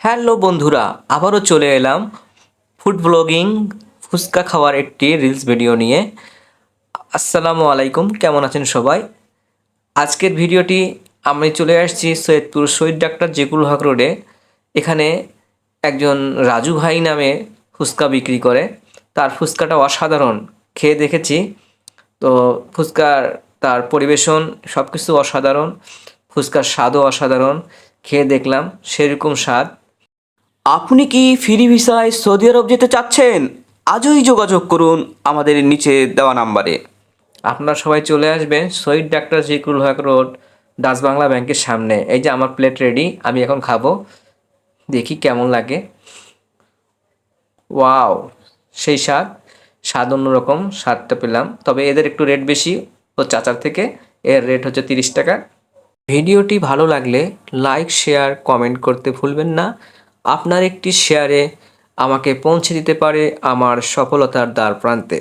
Hello বন্ধুরা, আবারও চলে এলাম ফুড ব্লগিং ফুচকা খাওয়ার একটি রিলস ভিডিও নিয়ে। আসসালামু আলাইকুম, কেমন আছেন সবাই? আজকের ভিডিওটি আমি চলে আসছি সৈয়দপুর শহীদ ডাক্তার জেকুল হক রোডে। এখানে একজন রাজু ভাই নামে ফুচকা বিক্রি করে। তার ফুচকাটা অসাধারণ, খেয়ে দেখেছি। তো ফুচকার তার পরিবেশন সব কিছু অসাধারণ, ফুচকার স্বাদও অসাধারণ, খেয়ে দেখলাম, সেরকম স্বাদ। আপনি কি ফ্রি ভিসায় সৌদি আরব যেতে চাচ্ছেন? আজই যোগাযোগ করুন আমাদের নিচে দেওয়া নাম্বারে। আপনারা সবাই চলে আসবেন Shahid doctor Zikul Haq road Dutch Bangla ব্যাংকের সামনে। এই যে আমার প্লেট রেডি আমি এখন খাব। দেখি কেমন লাগে। ওয়াও, সেই স্বাদ। স্বাদ অন্যরকম, স্বাদটা পেলাম। তবে এদের একটু রেট বেশি। ও চাচার থেকে এর রেট হচ্ছে তিরিশ টাকা। ভিডিওটি ভালো লাগলে লাইক শেয়ার কমেন্ট করতে ভুলবেন না। আপনার একটি শেয়ারে আমাকে পৌঁছে দিতে পারে আমার সফলতার দ্বার প্রান্তে।